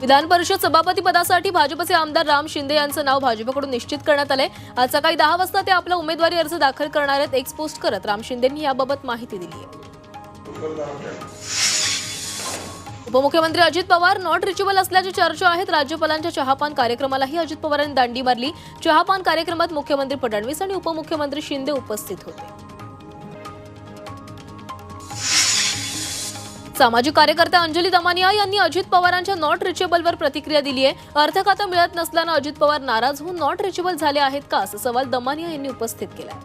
विधान परिषद सभापती पदासाठी भाजपचे आमदार राम शिंदे यांचं नाव भाजपकडून निश्चित करण्यात आलंय. आज सकाळी दहा वाजता ते आपला उमेदवारी अर्ज दाखल करणार आहेत. एक पोस्ट करत राम शिंदेंनी याबाबत माहिती दिली आहे. उपमुख्यमंत्री अजित पवार नॉट रिचेबल असल्याची चर्चा आहेत. राज्यपालांच्या चहापान कार्यक्रमालाही अजित पवारांनी दांडी मारली. चहापान कार्यक्रमात मुख्यमंत्री फडणवीस आणि उपमुख्यमंत्री शिंदे उपस्थित होते. सामाजिक कार्यकर्त्या अंजली दमानिया यांनी अजित पवारांच्या नॉट रिचेबलवर प्रतिक्रिया दिली आहे. अर्थ खातं मिळत नसल्यानं अजित पवार नाराज होऊन नॉट रिचेबल झाले आहेत का असा सवाल दमानिया यांनी उपस्थित केला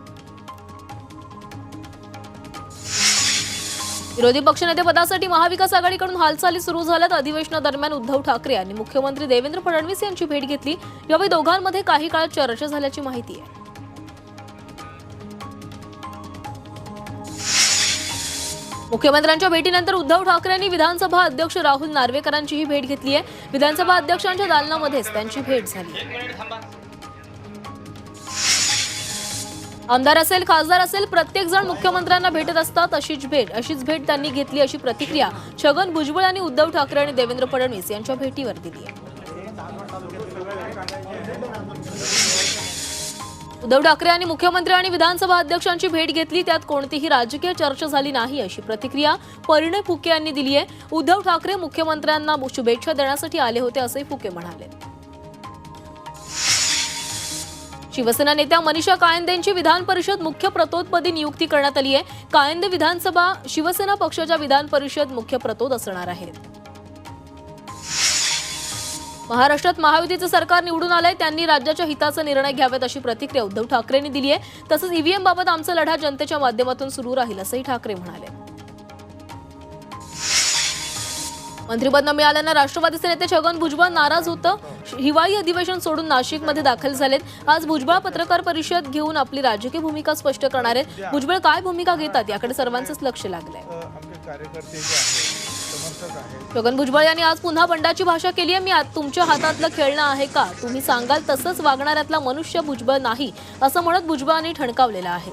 विरोधी पक्षनेतेपदासाठी महाविकास आघाडीकडून हालचाली सुरू झाल्यात. अधिवेशनादरम्यान उद्धव ठाकरे यांनी मुख्यमंत्री देवेंद्र फडणवीस यांची भेट घेतली. यावेळी दोघांमध्ये काही काळ चर्चा झाल्याची माहिती आहे. मुख्यमंत्र्यांच्या भेटीनंतर उद्धव ठाकरेंनी विधानसभा अध्यक्ष राहुल नार्वेकरांचीही भेट घेतली आहे विधानसभा अध्यक्षांच्या दालनामध्येच त्यांची भेट झाली. आमदार असेल खासदार असेल प्रत्येक जण मुख्यमंत्र्यांना भेटत असतात अशीच भेट अशीच भेट त्यांनी घेतली अशी प्रतिक्रिया छगन भुजबळ यांनी उद्धव ठाकरे आणि देवेंद्र फडणवीस यांच्या भेटीवर दिली आहे उद्धव ठाकरे यांनी मुख्यमंत्री आणि विधानसभा अध्यक्षांची भेट घेतली. त्यात कोणतीही राजकीय चर्चा झाली नाही अशी प्रतिक्रिया परिणय फुके यांनी दिली आहे. उद्धव ठाकरे मुख्यमंत्र्यांना शुभेच्छा देण्यासाठी आले होते असंही फुके म्हणाले. शिवसेना नेत्या मनीषा कायंदेंची विधान परिषद मुख्य प्रतोदपदी नियुक्ती करण्यात आली आहे. कायंदे विधानसभा शिवसेना पक्षाच्या विधान परिषद मुख्य प्रतोद असणार आहेत. महाराष्ट्रात महायुतीचं सरकार निवडून आलंय त्यांनी राज्याच्या हिताचा निर्णय घ्यावेत अशी प्रतिक्रिया उद्धव ठाकरेंनी दिली आहे. तसंच ईव्हीएम बाबत आमचा लढा जनतेच्या माध्यमातून सुरू राहील असंही ठाकरे म्हणाले. मंत्रिपद न मिळाल्यानं राष्ट्रवादीचे नेते छगन भुजबळ नाराज होतं. हिवाळी अधिवेशन सोडून नाशिकमध्ये दाखल झालेत. आज भुजबळ पत्रकार परिषद घेऊन आपली राजकीय भूमिका स्पष्ट करणार आहेत. भुजबळ काय भूमिका घेतात याकडे सर्वांचंच लक्ष लागलंय. छगन भुजबळ यांनी आज पुन्हा बंडाची भाषा केली आहे. मी तुमच्या हातातलं खेळणं आहे का? तुम्ही सांगाल तसंच वागणाऱ्यातला मनुष्य भुजबळ नाही असं म्हणत भुजबळांनी ठणकावलेलं आहे.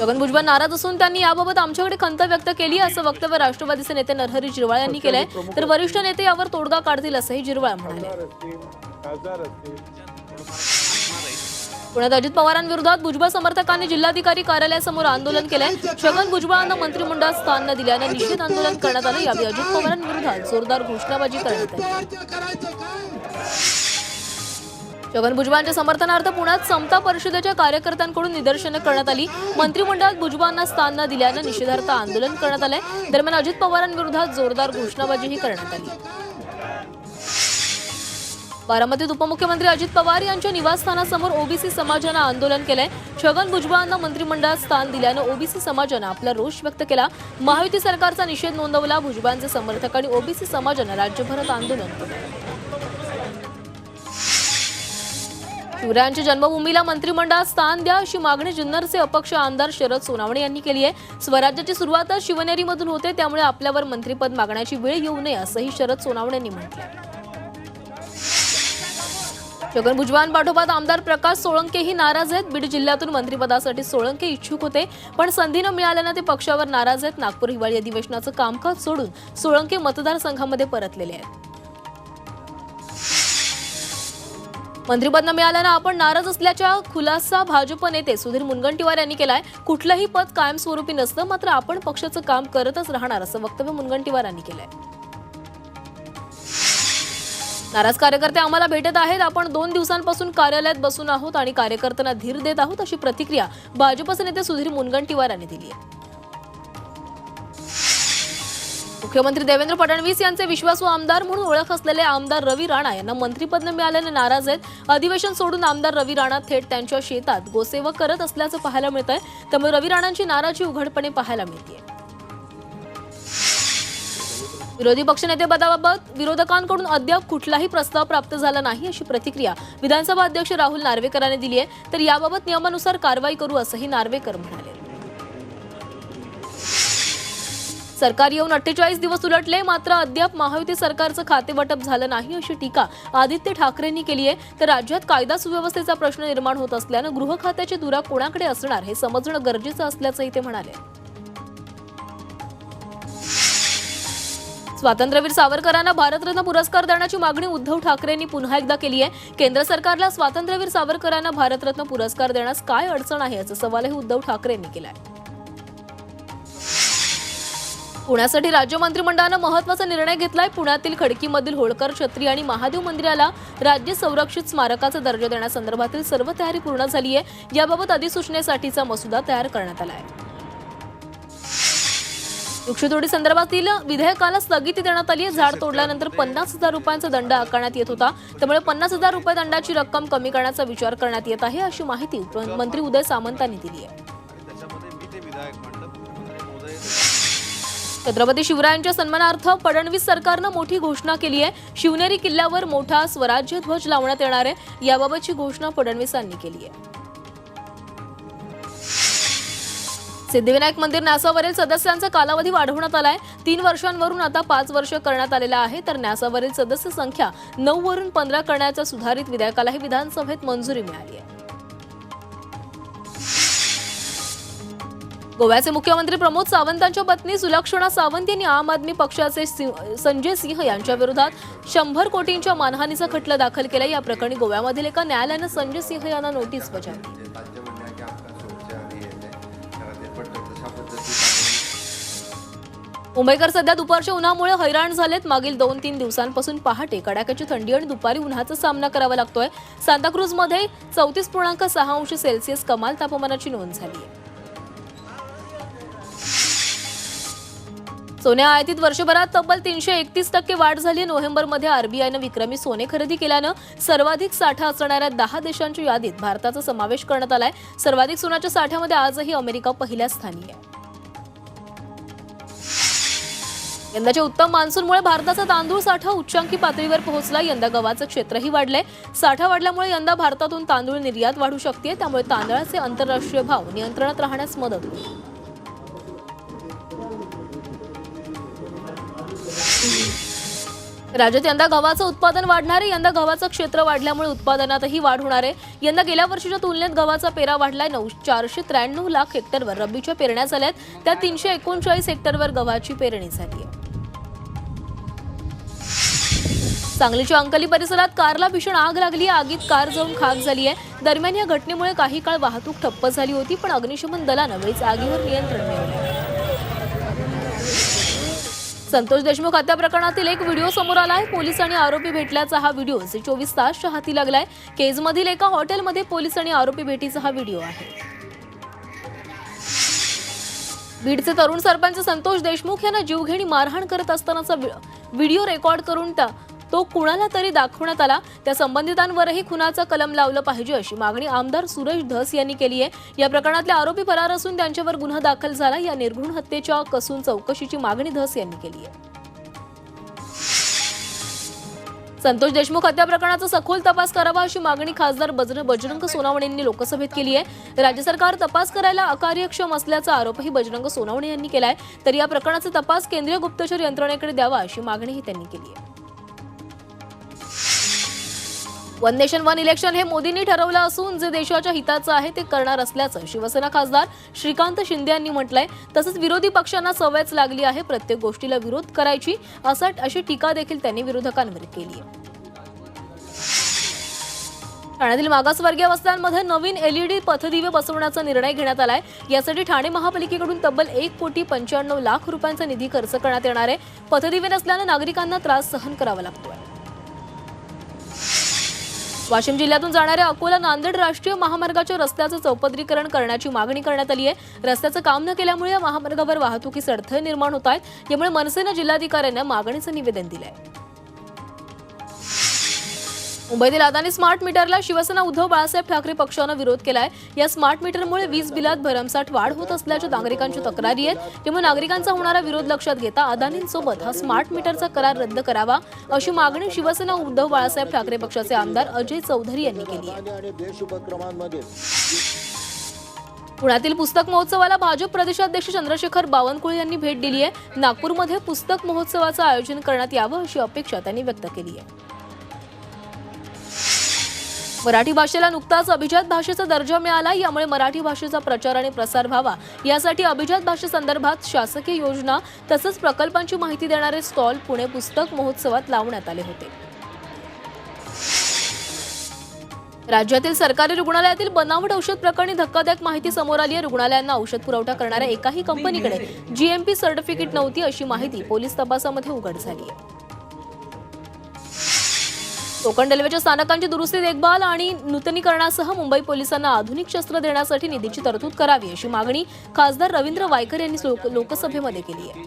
छगन भुजबळ नाराज असून त्यांनी याबाबत आमच्याकडे खंत व्यक्त केली असं वक्तव्य राष्ट्रवादीचे नेते नरहरी जिरवाळ यांनी केलंय. तर वरिष्ठ नेते यावर तोडगा काढतील असंही जिरवाळ म्हणाले. पुण्यात अजित पवारांविरोधात भुजबळ समर्थकांनी जिल्हाधिकारी कार्यालयासमोर आंदोलन केलंय. छगन भुजबळांना मंत्रिमंडळात स्थान न दिल्यानं निषेध आंदोलन करण्यात आलं. यावेळी अजित पवारांविरोधात जोरदार घोषणाबाजी करण्यात आली. छगन भुजबळांच्या समर्थनार्थ पुण्यात समता परिषदेच्या कार्यकर्त्यांकडून निदर्शनं करण्यात आली. मंत्रिमंडळात भुजबळांना स्थान न दिल्यानं निषेधार्थ आंदोलन करण्यात आलंय. दरम्यान अजित पवारांविरोधात जोरदार घोषणाबाजीही करण्यात आली. बारामतीत उपमुख्यमंत्री अजित पवार यांच्या निवासस्थानासमोर ओबीसी समाजानं आंदोलन केलंय. छगन भुजबळांना मंत्रिमंडळात स्थान दिल्यानं ओबीसी समाजानं आपला रोष व्यक्त केला. महायुती सरकारचा निषेध नोंदवला. भुजबळांचे समर्थक आणि ओबीसी समाजानं राज्यभरात आंदोलन केलं. शिवरायांच्या जन्मभूमीला मंत्रिमंडळात स्थान द्या अशी मागणी जुन्नरचे अपक्ष आमदार शरद सोनावणे यांनी केली आहे. स्वराज्याची सुरुवातच शिवनेरीमधून होते त्यामुळे आपल्यावर मंत्रिपद मागण्याची वेळ येऊ नये असंही शरद सोनावणे यांनी म्हटलंय. छगन भुजबळांपाठोपाठ आमदार प्रकाश सोळंकेही नाराज आहेत. बीड जिल्ह्यातून मंत्रिपदासाठी सोळंके इच्छुक होते पण संधी न मिळाल्यानं ते पक्षावर नाराज आहेत. नागपूर हिवाळी अधिवेशनाचं कामकाज सोडून सोळंके मतदारसंघामध्ये परतलेले आहेत. मंत्रिपद न मिळाल्यानं आपण नाराज असल्याचा खुलासा भाजप नेते सुधीर मुनगंटीवार यांनी केलाय. कुठलंही पद कायमस्वरूपी नसतं मात्र आपण पक्षाचं काम करतच राहणार असं वक्तव्य मुनगंटीवार यांनी केलंय. नाराज कार्यकर्ते आम्हाला भेटत आहेत. आपण दोन दिवसांपासून कार्यालयात बसून आहोत आणि कार्यकर्त्यांना धीर देत आहोत अशी प्रतिक्रिया भाजपचे नेते सुधीर मुनगंटीवार यांनी दिली आहे. मुख्यमंत्री देवेंद्र फडणवीस यांचे विश्वासू आमदार म्हणून ओळख असलेले आमदार रवी राणा यांना मंत्रीपद न मिळाल्याने नाराज आहेत. अधिवेशन सोडून आमदार रवी राणा थेट त्यांच्या शेतात गोसेवा करत असल्याचं पाहायला मिळत आहे त्यामुळे रवी राणांची नाराजी उघडपणे पाहायला मिळते विरोधी पक्षनेतेपदाबाबत विरोधकांकडून अद्याप कुठलाही प्रस्ताव प्राप्त झाला नाही अशी प्रतिक्रिया विधानसभा अध्यक्ष राहुल नार्वेकरांनी दिली आहे. तर याबाबत नियमानुसार कारवाई करू असंही नार्वेकर म्हणाले. सरकार येऊन अठ्ठेचाळीस दिवस उलटले मात्र अद्याप महायुती सरकारचं खातेवाटप झालं नाही अशी टीका आदित्य ठाकरेंनी केली आहे. तर राज्यात कायदा सुव्यवस्थेचा प्रश्न निर्माण होत असल्यानं गृह खात्याची दुरा कोणाकडे असणार हे समजणं गरजेचं असल्याचंही ते म्हणाले. स्वातंत्र्यवीर सावरकरांना भारतरत्न पुरस्कार देण्याची मागणी उद्धव ठाकरेंनी पुन्हा एकदा केली आहे. केंद्र सरकारला स्वातंत्र्यवीर सावरकरांना भारतरत्न पुरस्कार देण्यास काय अडचण आहे असा सवालही उद्धव ठाकरेंनी केला आहे पुण्यासाठी राज्य मंत्रिमंडळानं महत्त्वाचा निर्णय घेतलाय. पुण्यातील खडकीमधील होळकर छत्री आणि महादेव मंदिराला राज्य संरक्षित स्मारकाचा दर्जा देण्यासंदर्भातील सर्व तयारी पूर्ण झाली आहे. याबाबत अधिसूचनेसाठीचा मसुदा तयार करण्यात आला आहे. वृक्षतोडी संदर्भातील विधेयकाला स्थगिती देण्यात आली झाड तोडल्यानंतर पन्नास हजार रुपयांचा दंड आकारण्यात येत होता. त्यामुळे पन्नास हजार रुपये दंडाची रक्कम कमी करण्याचा विचार करण्यात येत आहे अशी माहिती मंत्री उदय सामंतांनी दिली आहे. छत्रपती शिवरायांच्या सन्मानार्थ फडणवीस सरकारनं मोठी घोषणा केली आहे. शिवनेरी किल्ल्यावर मोठा स्वराज्य ध्वज लावण्यात येणार आहे. याबाबतची घोषणा फडणवीसांनी केली आहे. सिद्धिविनायक मंदिर न्यासावरील सदस्यांचा कालावधी वाढवण्यात आलाय. तीन वर्षांवरून आता पाच वर्ष करण्यात आलेला आहे. तर न्यासावरील सदस्य संख्या नऊ वरून पंधरा करण्याच्या सुधारित विधेयकालाही विधानसभेत मंजुरी मिळाली आहे. गोव्याचे मुख्यमंत्री प्रमोद सावंतांच्या पत्नी सुलक्षणा सावंत यांनी आम आदमी पक्षाचे संजय सिंह यांच्या विरोधात शंभर कोटींच्या मानहानीचा खटला दाखल केला. या प्रकरणी गोव्यामधील एका न्यायालयानं संजय सिंह यांना नोटीस बजावली. मुंबईकर सध्या दुपारच्या उन्हामुळे हैराण झालेत. मागील दोन तीन दिवसांपासून पहाटे कडाक्याची थंडी आणि दुपारी उन्हाचा सामना करावा लागतोय. सांताक्रूजमध्ये चौतीस पूर्णांक सहा अंश सेल्सिअस कमाल तापमानाची नोंद झाली आहे. सोन्या आयातीत वर्षभरात तब्बल तीनशे एकतीस टक्के वाढ झाली. नोव्हेंबरमध्ये आरबीआयनं विक्रमी सोने खरेदी केल्यानं सर्वाधिक साठा असणाऱ्या दहा देशांच्या यादीत भारताचा समावेश करण्यात आलाय. सर्वाधिक सोन्याच्या साठ्यामध्ये आजही अमेरिका पहिल्या स्थानी आहे. यंदाच्या उत्तम मान्सूनमुळे भारताचा तांदूळ साठा उच्चांकी पातळीवर पोहोचला. यंदा गव्हाचं क्षेत्रही वाढलंय. साठा वाढल्यामुळे यंदा भारतातून तांदूळ निर्यात वाढू शकते त्यामुळे तांदळाचे आंतरराष्ट्रीय भाव नियंत्रणात राहण्यास मदत होईल. राज्यात यंदा गव्हाचं उत्पादन वाढणार आहे. यंदा गव्हाचं क्षेत्र वाढल्यामुळे उत्पादनातही वाढ होणार आहे. यंदा गेल्या वर्षीच्या तुलनेत गव्हाचा पेरा वाढलाय नऊ चारशे त्र्याण्णव लाख हेक्टरवर. रब्बीच्या पेरण्या झाल्यात. त्यात तीनशे एकोणचाळीस हेक्टरवर गव्हाची पेरणी झाली आहे. सांगलीच्या अंकली परिसरात कारला भीषण आग लागली आहे. आगीत कार जाऊन खाक झाली आहे. दरम्यान या घटनेमुळे काही काळ वाहतूक ठप्प झाली होती पण अग्निशमन दलानं वेळीच आगीवर नियंत्रण मिळवलं संतोष देशमुख हत्या प्रकरणातील एक व्हिडिओ समोर आला आहे पोलीस आणि आरोपी भेटल्याचा हा व्हिडिओ. जे चोवीस तासच्या हाती लागलाय. केजमधील एका हॉटेलमध्ये पोलीस आणि आरोपी भेटीचा हा व्हिडिओ आहे. बीडचे तरुण सरपंच संतोष देशमुख यांना जीवघेणी मारहाण करत असतानाचा व्हिडिओ रेकॉर्ड करून त्या तो कुणाला तरी दाखवण्यात आला. त्या संबंधितांवरही खुनाचा कलम लावलं पाहिजे अशी मागणी आमदार सुरेश धस यांनी केली आहे. या प्रकरणातले आरोपी फरार असून त्यांच्यावर गुन्हा दाखल झाला. या निर्घृण हत्येच्या कसून चौकशीची मागणी धस यांनी केली आहे. संतोष देशमुख हत्या प्रकरणाचा सखोल तपास करावा अशी मागणी खासदार बजरंग सोनावणे यांनी लोकसभेत केली आहे. राज्य सरकार तपास करायला अकार्यक्षम असल्याचा आरोपही बजरंग सोनावणे यांनी केलाय. तर या प्रकरणाचा तपास केंद्रीय गुप्तचर यंत्रणेकडे द्यावा अशी मागणीही त्यांनी केली आहे. वन नेशन वन इलेक्शन हे मोदींनी ठरवलं असून जे देशाच्या हिताचं आहे ते करणार असल्याचं शिवसेना खासदार श्रीकांत शिंदे यांनी म्हटलंय. तसंच विरोधी पक्षांना सवयच लागली आहे प्रत्येक गोष्टीला विरोध करायची असं अशी टीका देखील त्यांनी विरोधकांवर केली आहे. ठाण्यातील मागासवर्गीय वस्त्यांमध्ये नवीन एलईडी पथदिवे बसवण्याचा निर्णय घेण्यात आलाय. यासाठी ठाणे महापालिकेकडून तब्बल एक कोटी पंच्याण्णव लाख रुपयांचा निधी खर्च करण्यात येणार आहे. पथदिवे नसल्यानं नागरिकांना त्रास सहन करावा लागतोय. वाशिम जिल्ह्यातून जाणाऱ्या अकोला नांदेड राष्ट्रीय महामार्गाच्या रस्त्याचं चौपदरीकरण करण्याची मागणी करण्यात आली आहे. रस्त्याचं काम न केल्यामुळे या महामार्गावर वाहतुकीस अडथळे निर्माण होत आहेत. यामुळे मनसेनं जिल्हाधिकाऱ्यांना मागणीचं निवेदन दिलंय. मुंबईतील अदानी स्मार्ट मीटरला शिवसेना उद्धव बाळासाहेब ठाकरे पक्षानं विरोध केलाय. या स्मार्ट मीटरमुळे वीज बिलात भरमसाठ वाढ होत असल्याच्या नागरिकांची तक्रारी आहेत. त्यामुळे नागरिकांचा होणारा विरोध लक्षात घेता अदानींसोबत हा स्मार्ट मीटरचा करार रद्द करावा अशी मागणी शिवसेना उद्धव बाळासाहेब ठाकरे पक्षाचे आमदार अजय चौधरी यांनी केली आहे. पुण्यातील पुस्तक महोत्सवाला भाजप प्रदेशाध्यक्ष चंद्रशेखर बावनकुळे यांनी भेट दिली आहे. नागपूरमध्ये पुस्तक महोत्सवाचं आयोजन करण्यात यावं अशी अपेक्षा त्यांनी व्यक्त केली आहे. मराठी भाषेला नुकताच अभिजात भाषेचा दर्जा मिळाला. यामुळे मराठी भाषेचा प्रचार आणि प्रसार व्हावा. यासाठी अभिजात भाषेसंदर्भात शासकीय योजना तसंच प्रकल्पांची माहिती देणारे स्टॉल पुणे पुस्तक महोत्सवात लावण्यात आले होते. राज्यातील सरकारी रुग्णालयातील बनावट औषध प्रकरणी धक्कादायक माहिती समोर आली आहे. रुग्णालयांना औषध पुरवठा करणाऱ्या एकाही कंपनीकडे जीएमपी सर्टिफिकेट नव्हती अशी माहिती पोलीस तपासामध्ये उघड झाली आहे. कोकण रेल्वेच्या स्थानकांची दुरुस्ती देखभाल आणि नूतनीकरणासह मुंबई पोलिसांना आधुनिक शस्त्र देण्यासाठी निधीची तरतूद करावी अशी मागणी खासदार रवींद्र वायकर यांनी लोक- लोकसभेमध्ये केली आहे.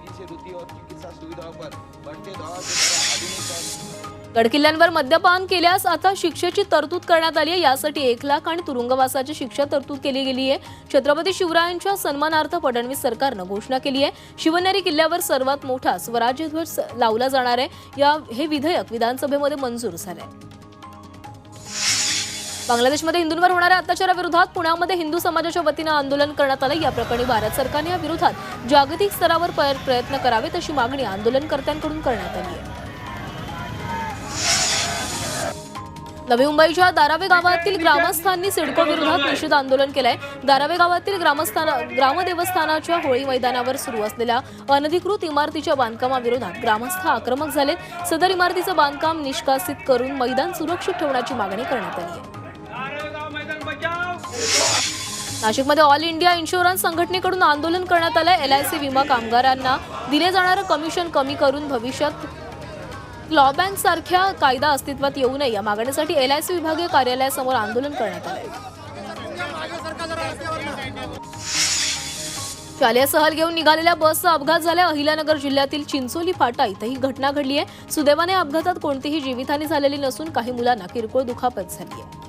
गडकिल्ल्यांवर मद्यपान केल्यास आता शिक्षेची तरतूद करण्यात आली आहे. यासाठी एक लाख आणि तुरुंगवासाची शिक्षा तरतूद केली गेली आहे. छत्रपती शिवरायांच्या सन्मानार्थ फडणवीस सरकारनं घोषणा केली आहे. शिवनेरी किल्ल्यावर सर्वात मोठा स्वराज्य ध्वज लावला जाणार आहे. या हे विधेयक विधानसभेमध्ये मंजूर झालंय. बांगलादेशमध्ये हिंदूंवर होणाऱ्या अत्याचाराविरोधात पुण्यामध्ये हिंदू समाजाच्या वतीनं आंदोलन करण्यात आलं. या प्रकरणी भारत सरकारने या विरोधात जागतिक स्तरावर प्रयत्न करावेत अशी मागणी आंदोलनकर्त्यांकडून करण्यात आली आहे. नवी मुंबईच्या दारावे गावातील ग्रामस्थांनी सिडको विरोधात निषेध आंदोलन केलंय. दारावे गावातील ग्रामस्थाना ग्रामदेवस्थानाच्या होळी मैदानावर सुरू असलेल्या अनधिकृत इमारतीच्या बांधकामाविरोधात ग्रामस्थ आक्रमक झालेत. सदर इमारतीचं बांधकाम निष्कासित करून मैदान सुरक्षित ठेवण्याची मागणी करण्यात आली आहे. नाशिकमध्ये ऑल इंडिया इन्शुरन्स संघटनेकडून आंदोलन करण्यात आलंय. एलआयसी विमा कामगारांना दिले जाणारं कमिशन कमी करून भविष्यात क्लॉबँक सारख्या कायदा अस्तित्वात येऊ नये. या मागणीसाठी एल आय सी विभागीय कार्यालयासमोर आंदोलन करण्यात आले. शालेय सहल घेऊन निघालेल्या बसचा अपघात झाला अहिल्यानगर जिल्ह्यातील चिंचोली फाटा इथं ही घटना घडली आहे सुदैवाने अपघातात कोणतीही जीवितहानी झालेली नसून काही मुलांना किरकोळ दुखापत झाली आहे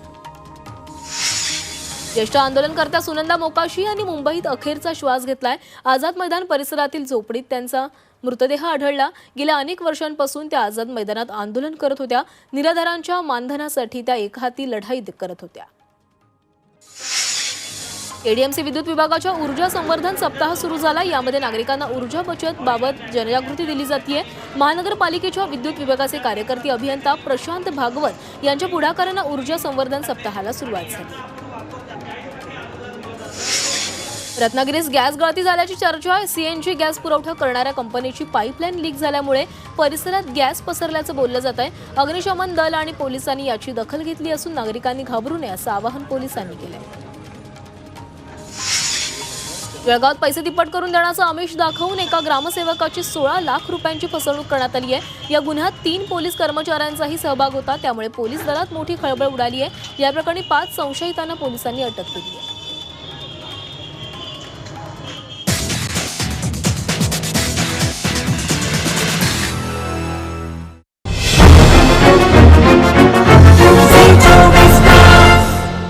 ज्येष्ठ आंदोलनकर्त्या सुनंदा मोकाशी यांनी मुंबईत अखेरचा श्वास घेतलाय. आझाद मैदान परिसरातील झोपडीत त्यांचा मृतदेह आढळला. गेल्या अनेक वर्षांपासून त्या आझाद मैदानात आंदोलन करत होत्या. निराधारांच्या मानधनासाठी त्या एकहाती लढाई करत होत्या. एडीएमसी विद्युत विभागाच्या ऊर्जा संवर्धन सप्ताह सुरू झाला. यामध्ये नागरिकांना ऊर्जा बचत बाबत जनजागृती दिली जाते महानगरपालिकेच्या विद्युत विभागाचे कार्यकर्ते अभियंता प्रशांत भागवत यांच्या पुढाकारानं ऊर्जा संवर्धन सप्ताहाला सुरुवात झाली. रत्नागिरीस गॅस गळती झाल्याची चर्चा आहे सीएनजी गॅस पुरवठा करणाऱ्या कंपनीची पाईपलाईन लीक झाल्यामुळे परिसरात गॅस पसरल्याचं बोललं जात आहे. अग्निशमन दल आणि पोलिसांनी याची दखल घेतली असून नागरिकांनी घाबरू नये असं आवाहन पोलिसांनी केलंय. जळगावात पैसे तिप्पट करून देण्याचं आमिष दाखवून एका ग्रामसेवकाची सोळा लाख रुपयांची फसवणूक करण्यात आली आहे. या गुन्ह्यात तीन पोलीस कर्मचाऱ्यांचाही सहभाग होता त्यामुळे पोलीस दलात मोठी खळबळ उडाली आहे. या प्रकरणी पाच संशयितांना पोलिसांनी अटक केली आहे.